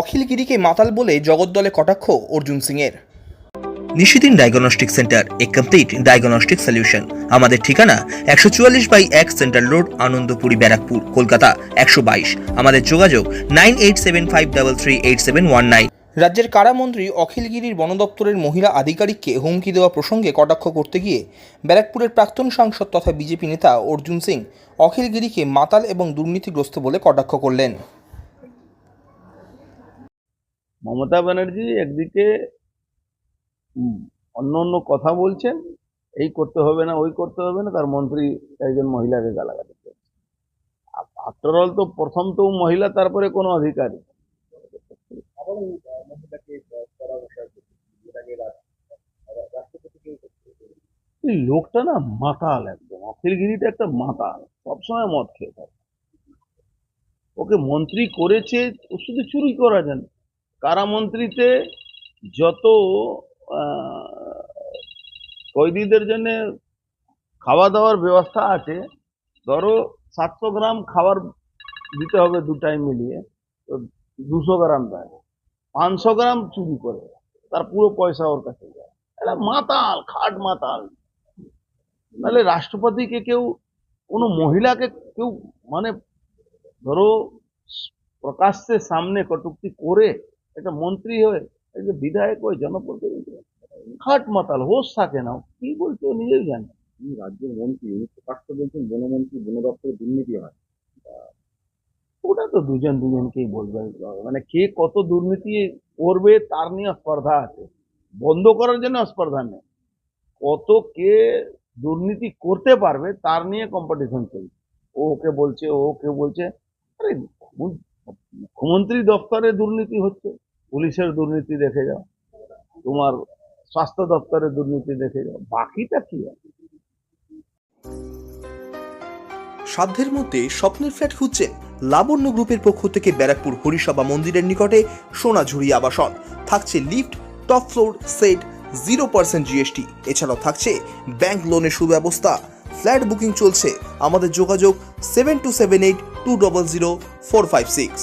অখিলগিরিকে মাতাল বলে জগদ্দলে কটাক্ষ অর্জুন সিংয়ের। নিশিদিন ডায়াগনস্টিক সেন্টার এ কমপ্লিট ডায়াগনস্টিক সলিউশন আমাদের ঠিকানা একশো চুয়াল্লিশ বাই এক সেন্ট্রাল রোড আনন্দপুরি ব্যারাকপুর কলকাতা একশো বাইশ। আমাদের যোগাযোগ nine eight seven five double three eight seven one nine. রাজ্যের কারামন্ত্রী অখিলগিরির বন দপ্তরের মহিলা আধিকারিককে হুমকি দেওয়া প্রসঙ্গে কটাক্ষ করতে গিয়ে ব্যারাকপুরের প্রাক্তন সাংসদ তথা বিজেপি নেতা অর্জুন সিং অখিলগিরিকে মাতাল এবং দুর্নীতিগ্রস্ত বলে কটাক্ষ করলেন। মমতা ব্যানার্জি একদিকে অন্য অন্য কথা বলছেন, এই করতে হবে না, ওই করতে হবে না, তার মন্ত্রী একজন মহিলাকে গালাগালি করছে। আফটার অল তো প্রথম তো মহিলা, তারপরে কোনো অধিকারী। লোকটা না মাতাল একদম অখিলগিরিটা একটা মাতাল, সবসময় মদ খেয়ে থাকে। ওকে মন্ত্রী করেছে ও শুধু চুরি করা যান কারামন্ত্রীতে যত কয়েদিদের জন্য খাওয়া দাওয়ার ব্যবস্থা আছে, ধরো সাতশো গ্রাম খাবার দিতে হবে দু টাইম মিলিয়ে, তো দুশো গ্রাম দেয়। পাঁচশো গ্রাম চুরি করে, তার পুরো পয়সা ওর কাছে যায়। এটা মাতাল, খাট মাতাল। নাহলে রাষ্ট্রপতিকে কেউ, কোনো মহিলাকে কেউ মানে ধরো, প্রকাশ্যে সামনে কটুক্তি করে একটা মন্ত্রী হয়ে যে বিধায়ক হয়ে জনপ্রতিনিধি খাট মাতাল হোশ থাকে না। কি বলছে ও নিজেই জানে। রাজ্যের মন্ত্রী উনি প্রকাশ্য বলছেন বনমন্ত্রী বন দপ্তরে দুর্নীতি হয়। ওটা তো দুজন দুজনকেই বলবে। মানে কে কত দুর্নীতি করবে তার নিয়ে স্পর্ধা আছে। বন্ধ করার জন্য স্পর্ধা নেই। কত কে দুর্নীতি করতে পারবে তার নিয়ে কম্পিটিশন চলছে। ও ওকে বলছে ও ওকে বলছে আরে মুখ্যমন্ত্রী দপ্তরে দুর্নীতি হচ্ছে। পুলিশের দুর্নীতি দেখে যাও, তোমার স্বাস্থ্য দপ্তরের দুর্নীতি দেখে যাও, বাকিটা কি আছে সাধ্যের মধ্যে স্বপ্নের ফ্ল্যাট খুঁজছেন লাবণ্য গ্রুপের পক্ষ থেকে ব্যারাকপুর হরিসভা মন্দিরের নিকটে সোনাঝুরি আবাসন। থাকছে lift, top floor, set, zero percent GST. এছাড়াও থাকছে ব্যাংক লোনের সুব্যবস্থা। ফ্ল্যাট বুকিং চলছে। আমাদের যোগাযোগ seven two seven eight two double zero four five six.